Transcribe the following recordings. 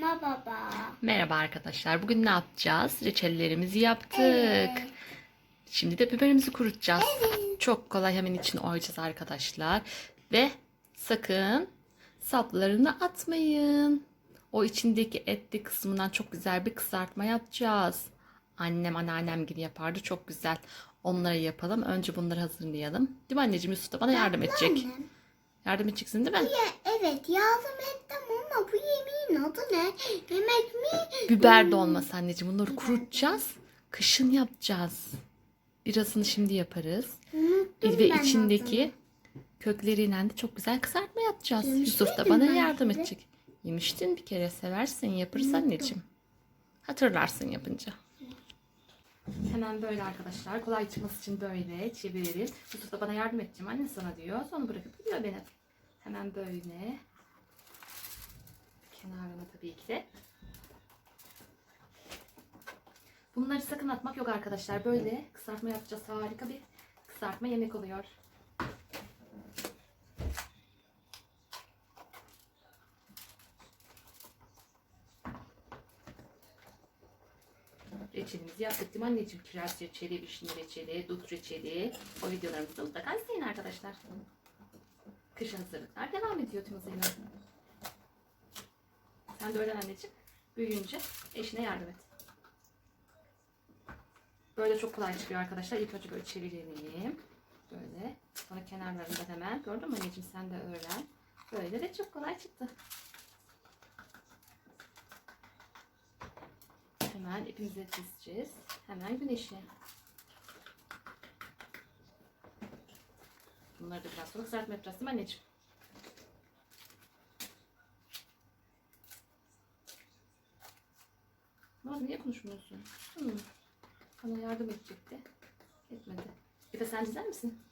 Ma baba. Merhaba arkadaşlar. Bugün ne yapacağız? Reçellerimizi yaptık. Evet. Şimdi de biberimizi kurutacağız. Çok kolay hemen içine oyacağız arkadaşlar. Ve sakın saplarını atmayın. O içindeki etli kısmından çok güzel bir kızartma yapacağız. Annem anneannem gibi yapardı. Çok güzel. Onları yapalım. Önce bunları hazırlayalım. Değil mi anneciğim? Yusuf da bana yardım edecek. Yardım edeceksin değil mi? Evet yardım ettim ama bu yemeğin adı ne? Yemek mi? Biber dolması anneciğim. Bunları kurutacağız. Kışın yapacağız. Birazını şimdi yaparız. Unuttum Ve ben içindeki kökleriyle de çok güzel kızartma yapacağız. Yemiş Yusuf da miydim bana ben yardım size? edecek. Yemiştin bir kere seversin yaparız Unuttum. anneciğim. Hatırlarsın yapınca. Hemen böyle arkadaşlar. Kolay çıkması için böyle çevirelim. Yusuf da bana yardım edeceğim. Anne sana diyor. Sonra bırakıp gidiyor beni. Hemen böyle. Kenarına tabii ki de. Bunları sakın atmak yok arkadaşlar. Böyle kızartma yapacağız. Harika bir kızartma yemek oluyor. Reçelimizi yaptık değil mi anneciğim? Kiraz reçeli, vişne reçeli, dut reçeli. O videolarımızı mutlaka izleyin arkadaşlar. Kış hazırlıklar devam ediyor tüm hızıyla. Sen de öğren anneciğim. Büyüyünce eşine yardım et. Böyle çok kolay çıkıyor arkadaşlar. İlk önce böyle çevirelim. Böyle. Sonra kenarlarında hemen. Gördün mü anneciğim sen de öğren. Böyle de çok kolay çıktı. Hemen ipimizi keseceğiz. Hemen güneşe. Bunları da biraz sonra kızartma yapacağız değil mi anneciğim? Ne oldu? Niye konuşmuyorsun? Hmm. Bana yardım edecekti. Etmedi. Bir de sen çizer misin?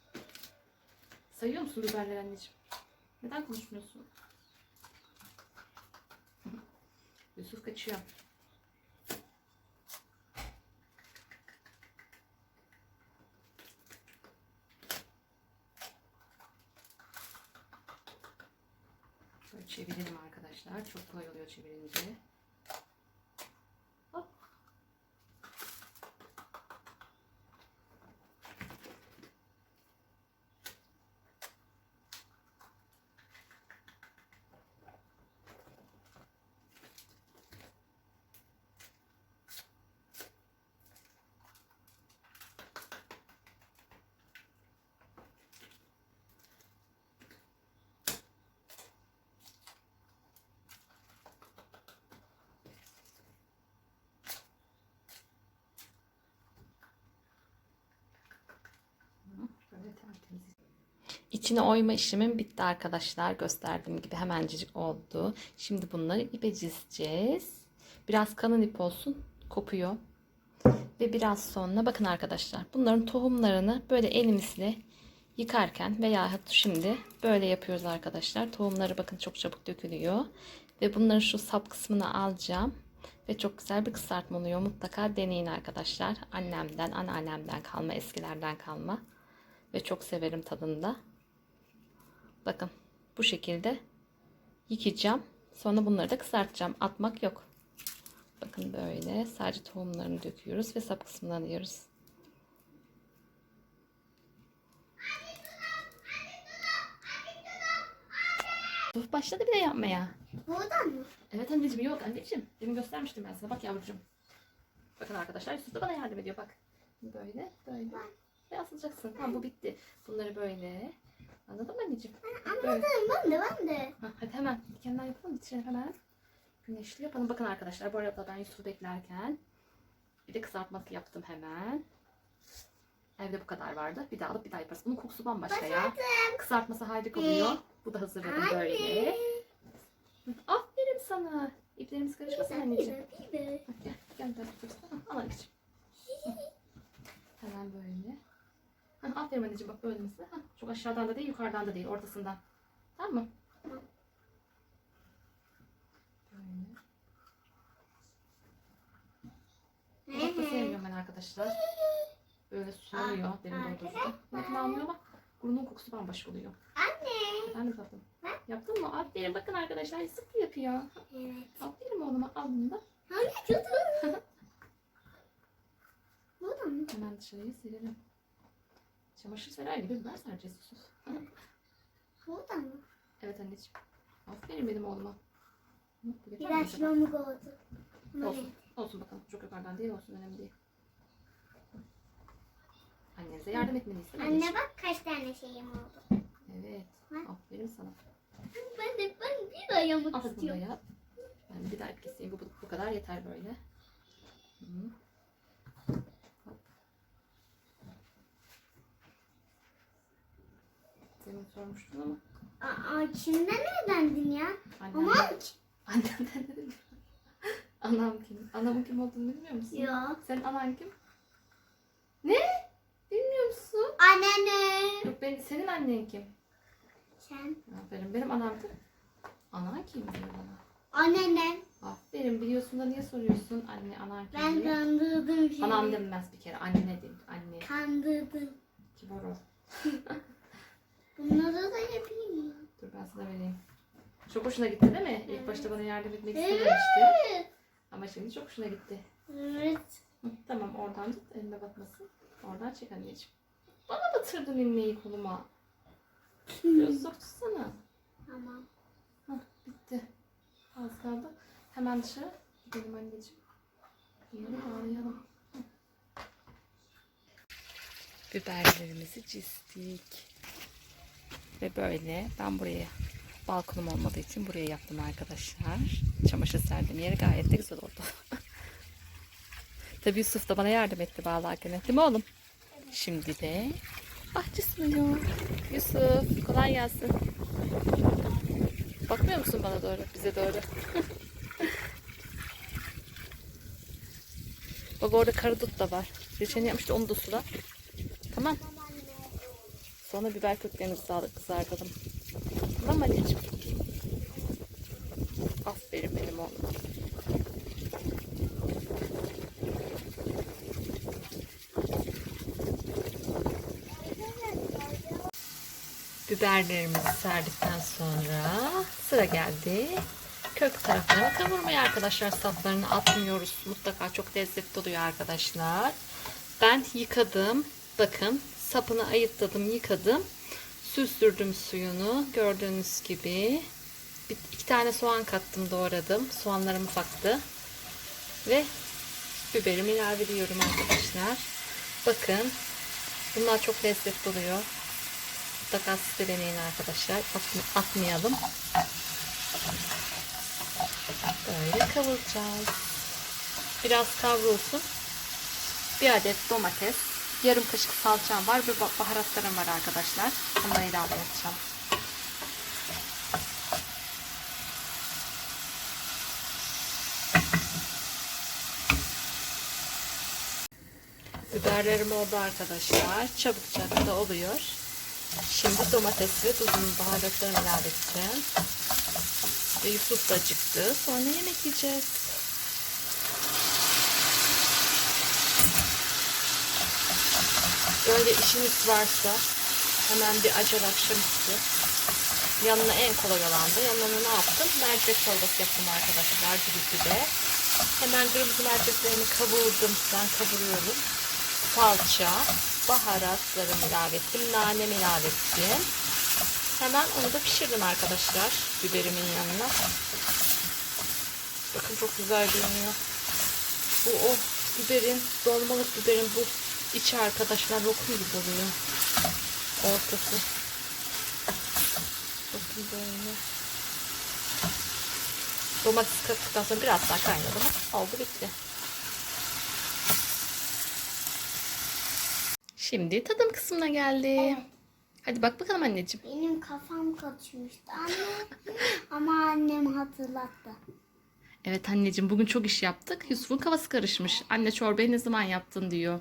Sayıyor musun biberleri anneciğim? Neden konuşmuyorsun? Yusuf kaçıyor. Böyle çevirelim arkadaşlar. Çok kolay oluyor çevirince. İçine oyma işlemim bitti arkadaşlar. Gösterdiğim gibi hemencik oldu. Şimdi bunları ipe dizeceğiz. Biraz kalın ip olsun. Kopuyor. Ve biraz sonra bakın arkadaşlar. Bunların tohumlarını böyle elimizle yıkarken veya şimdi böyle yapıyoruz arkadaşlar. Tohumları bakın çok çabuk dökülüyor. Ve bunların şu sap kısmını alacağım. Ve çok güzel bir kızartma oluyor. Mutlaka deneyin arkadaşlar. Annemden, anneannemden kalma, eskilerden kalma. Ve çok severim tadında. Bakın bu şekilde yıkayacağım. Sonra bunları da kızartacağım. Atmak yok. Bakın böyle sadece tohumlarını döküyoruz ve sap kısmını alıyoruz. Dur başladı bile yapmaya. Buradan mı? Evet anneciğim yok anneciğim. Demin göstermiştim ben sana. Bak yavrucuğum. Bakın arkadaşlar Yusuf da bana yardım ediyor bak. Böyle böyle. Ve asılacaksın. Tamam bu bitti. Bunları böyle. Anladın mı anneciğim? Anladım ben de ben de. Ha, hadi hemen dikenler yapalım. Bitirelim hemen. Güneşli yapalım. Bakın arkadaşlar bu arada ben Yusuf'u beklerken bir de kızartması yaptım hemen. Evde bu kadar vardı. Bir daha alıp bir daha yaparız. Bunun kokusu bambaşka ya. Kızartması harika oluyor. Bu da hazırladım böyle. Aferin sana. İplerimiz karışmasın anneciğim. Gel, gel tuturuz. Tamam, al anneciğim. Hemen böyle. Ha, aferin anneciğim bak böyle mesela. Ha, çok aşağıdan da değil, yukarıdan da değil, ortasından. Tamam mı? Böyle. Da sevmiyorum ben arkadaşlar. Böyle sulanıyor derin doldururken. Bakın almıyor ama burnun kokusu bambaşka oluyor. Anne. Efendim tatlım. Yaptın mı? Aferin bakın arkadaşlar sık yapıyor. Evet. Aferin oğlum. oğluma al bunu da. Burada mı? Hemen dışarıya serelim. Çamaşır serer gibi biber sereceğiz Yusuf. Burada mı? Evet anneciğim. Aferin benim oğluma. Biraz yamuk oldu. Olsun. Olsun bakalım. Çok yukarıdan değil olsun. Önemli değil. Annenize yardım etmeliyiz. değil mi Anne bak kaç tane şeyim oldu. Evet. Hı? Aferin sana. Ben de ben bir daha yamuk Al bunu da istiyorum. yap. Ben bir daha keseyim. Bu, bu, bu kadar yeter böyle. Hı. Demin sormuştun ama. Aa, kimden öğrendin ya? Annem, Aman Annemden dedim. Anam kim? Anamın kim olduğunu bilmiyor musun? Yok. Senin anan kim? Ne? Bilmiyor musun? Anne. Yok ben, senin annen kim? Sen. Aferin. Benim anam kim? Anan kim diyor bana. Anneannem. Aferin. Biliyorsun da niye soruyorsun? Anne, anan kim Ben diye. kandırdım seni. Anam denmez bir kere. Anne diyeyim. Anne. Kandırdım. Kibar ol. Bunları da yapayım mı? Dur ben sana vereyim. Çok hoşuna gitti değil mi? İlk başta bana yardım etmek istememişti. Evet. Ama şimdi çok hoşuna gitti. Evet. Hı, Tamam oradan tut. Elime batmasın. Oradan çek anneciğim. Bana batırdın ilmeği koluma. Biraz zor tutsana. Tamam. Hah, bitti. Az kaldı. Hemen dışarı gidelim anneciğim. Yeni bağlayalım. Hı. Biberlerimizi çizdik. Ve böyle ben buraya balkonum olmadığı için buraya yaptım arkadaşlar. Çamaşır serdiğim yeri gayet de güzel oldu. Tabii Yusuf da bana yardım etti bağlarken. Değil mi oğlum? Şimdi de bahçe sunuyor. Yusuf kolay gelsin. Bakmıyor musun bana doğru, bize doğru? Bak orada karadut da var. Reçelini yapmıştı onu da sula. Tamam. Sonra biber köklerini sağlık kızartalım. Tamam anneciğim? Aferin benim oğluma. Biberlerimizi serdikten sonra sıra geldi. Kök taraflarını kavurmaya arkadaşlar. Saflarını atmıyoruz. Mutlaka çok lezzetli oluyor arkadaşlar. Ben yıkadım. Bakın sapını ayıkladım yıkadım. Süzdürdüm suyunu. Gördüğünüz gibi. Bir, iki tane soğan kattım doğradım. Soğanlarım ufaktı. Ve biberimi ilave ediyorum arkadaşlar. Bakın. Bunlar çok lezzetli oluyor. Mutlaka siz de deneyin arkadaşlar. Atma- Atmayalım. Böyle kavuracağız. Biraz kavrulsun. Bir adet domates. Yarım kaşık salçam var ve ba- baharatlarım var arkadaşlar. Onları ilave edeceğim. Biberlerim oldu arkadaşlar. Çabukça da oluyor. Şimdi domates ve tuzunu baharatlarını ilave edeceğim. Ve Yusuf da acıktı. Sonra yemek yiyeceğiz. Böyle işiniz varsa hemen bir acele akşamüstü. Yanına en kolay olan da yanına ne yaptım? Mercimek çorbası yaptım arkadaşlar de. Hemen kırmızı mercimeklerini kavurdum. Ben kavuruyorum. Salça, baharatlarımı ilave ettim. Nanemi ilave ettim. Hemen onu da pişirdim arkadaşlar. Biberimin yanına. Bakın çok güzel görünüyor. Bu o biberin, dolmalık biberin bu içi arkadaşlar lokum gibi oluyor. Ortası. Bakın böyle. Domates kattıktan sonra biraz daha kaynadı. Oldu bitti. Şimdi tadım kısmına geldi. Hadi bak bakalım anneciğim. Benim kafam kaçmıştı anne. Ama annem hatırlattı. Evet anneciğim bugün çok iş yaptık. Yusuf'un kafası karışmış. Anne çorbayı ne zaman yaptın diyor.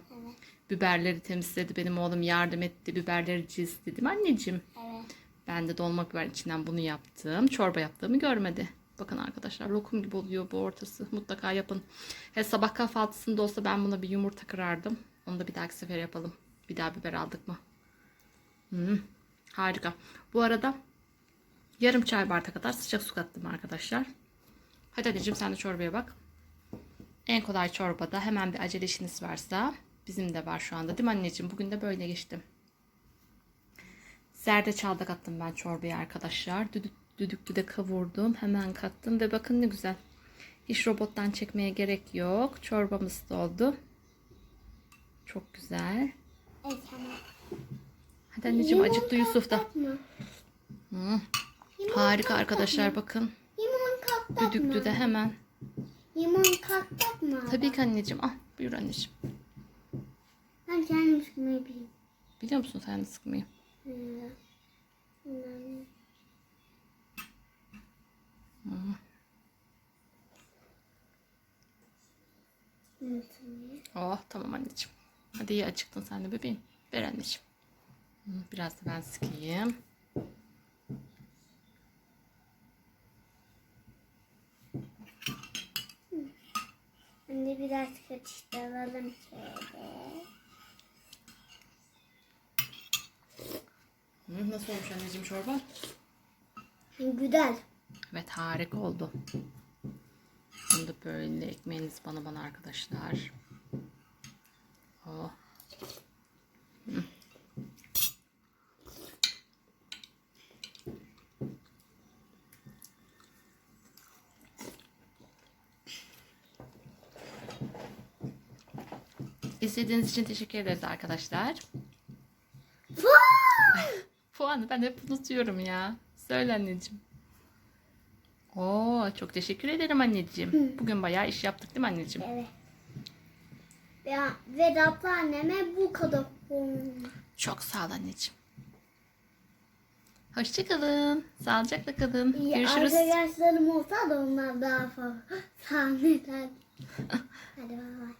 Biberleri temizledi. Benim oğlum yardım etti. Biberleri çizdi dedim anneciğim. Evet. Ben de dolma biber içinden bunu yaptım. Çorba yaptığımı görmedi. Bakın arkadaşlar lokum gibi oluyor bu ortası. Mutlaka yapın. He, sabah kahvaltısında olsa ben buna bir yumurta kırardım. Onu da bir dahaki sefer yapalım. Bir daha biber aldık mı? Hmm, harika. Bu arada yarım çay bardağı kadar sıcak su kattım arkadaşlar. Hadi anneciğim sen de çorbaya bak. En kolay çorbada hemen bir acele işiniz varsa bizim de var şu anda değil mi anneciğim? Bugün de böyle geçtim. Zerdeçal da kattım ben çorbaya arkadaşlar. Düdük, düdüklü de kavurdum. Hemen kattım ve bakın ne güzel. Hiç robottan çekmeye gerek yok. Çorbamız da oldu. Çok güzel. Evet. Hadi anneciğim acıktı Yusuf da. Hı, Limon harika arkadaşlar mı? bakın. Limon katmak Düdüklü de hemen. Limon katmak mı? Tabii ki anneciğim. Ah buyur anneciğim. Ben kendim sıkmayı bileyim. Biliyor musun sen de sıkmayı? Nasıl? Oh tamam anneciğim. Hadi iyi acıktın sen de bebeğim. Ver anneciğim. Biraz da ben sıkayım. Anne biraz karıştıralım şöyle. Nasıl olmuş anneciğim çorba? Güzel. Evet harika oldu. Bunu da böyle ekmeğiniz bana bana arkadaşlar. Oh. İzlediğiniz için teşekkür ederiz arkadaşlar. Puanı ben hep unutuyorum ya. Söyle anneciğim. Oo, çok teşekkür ederim anneciğim. Bugün bayağı iş yaptık değil mi anneciğim? Evet. Ya, ve Datlı anneme bu kadar. Çok sağ ol anneciğim. Hoşçakalın. Sağlıcakla kalın. İyi Görüşürüz. arkadaşlarım olsa da onlar daha fazla sahneler. Hadi bay bay.